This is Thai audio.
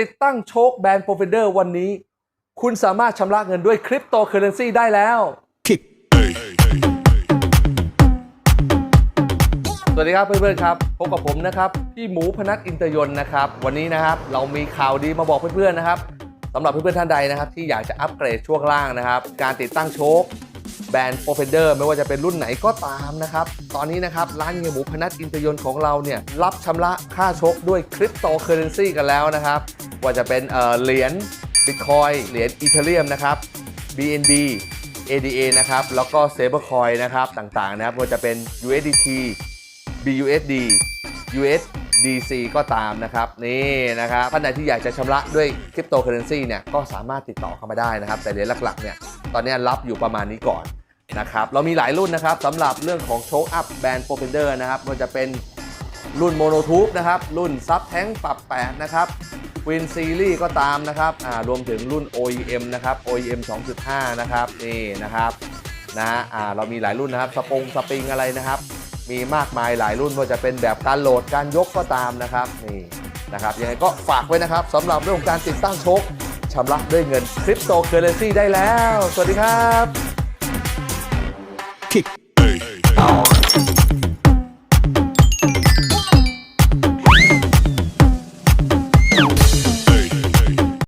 ติดตั้งโชคแบรนด์โปรเฟเดอร์วันนี้ คุณสามารถชำระเงินด้วยคริปโตเคอเรนซีได้แล้วสวัสดีครับเพื่อนๆครับพบกับผมนะครับพี่หมูพนัทอินเตอร์ยนนะครับ วันนี้นะครับเรามีข่าวดีมาบอกเพื่อนๆนะครับสำหรับเพื่อนๆท่านใดนะครับ ที่อยากจะอัปเกรดช่วงล่างนะครับ การติดตั้งโชคแบรนด์โปรเฟนเดอร์ไม่ว่าจะเป็นรุ่นไหนก็ตามนะครับ ตอนนี้นะครับ ร้านเฮียหมูพนัทอินเตอร์ยนของเราเนี่ย รับชำระค่าโชคด้วยคริปโตเคอเรนซีกันแล้วนะครับ ว่าจะเป็นเหรียญบิตคอยเหรียญอีเทเรียมนะครับ BNB ADA นะครับ แล้วก็ Stablecoin นะครับ ต่างๆนะครับว่าจะเป็น USDT BUSD USDC ก็ตามนะครับ นี่นะครับท่านใดที่อยากจะชำระด้วยคริปโตเคอเรนซีเนี่ยก็สามารถติดต่อเข้ามาได้นะครับ แต่เหรียญหลักๆเนี่ยตอนนี้รับอยู่ประมาณนี้ก่อนนะครับเรามีหลายรุ่นนะครับสำหรับเรื่องของโช k อัพแบรนด์โปรเฟนเดอร์นะครับมันจะเป็นรุ่นโมโนทูบนะครับ รุ่นซับแท้งปรับ8นะครับ วินซีรีส์ก็ตามนะครับรวมถึงรุ่น OEM นะครับ OEM 2.5 นะครับนี่นะครับนะเรามีหลายรุ่นนะครับสปงสปริงอะไรนะครับ มีมากมายหลายรุ่นว่าจะเป็นแบบการโหลดการยกก็ตามนะครับนี่นะครับยังไงก็ฝากไว้นะครับสำหรับเรื่องของการติดตั้งโชคชำระด้วยเงินคริปโตเคอเรนซีได้แล้ว สวัสดีครับ kick.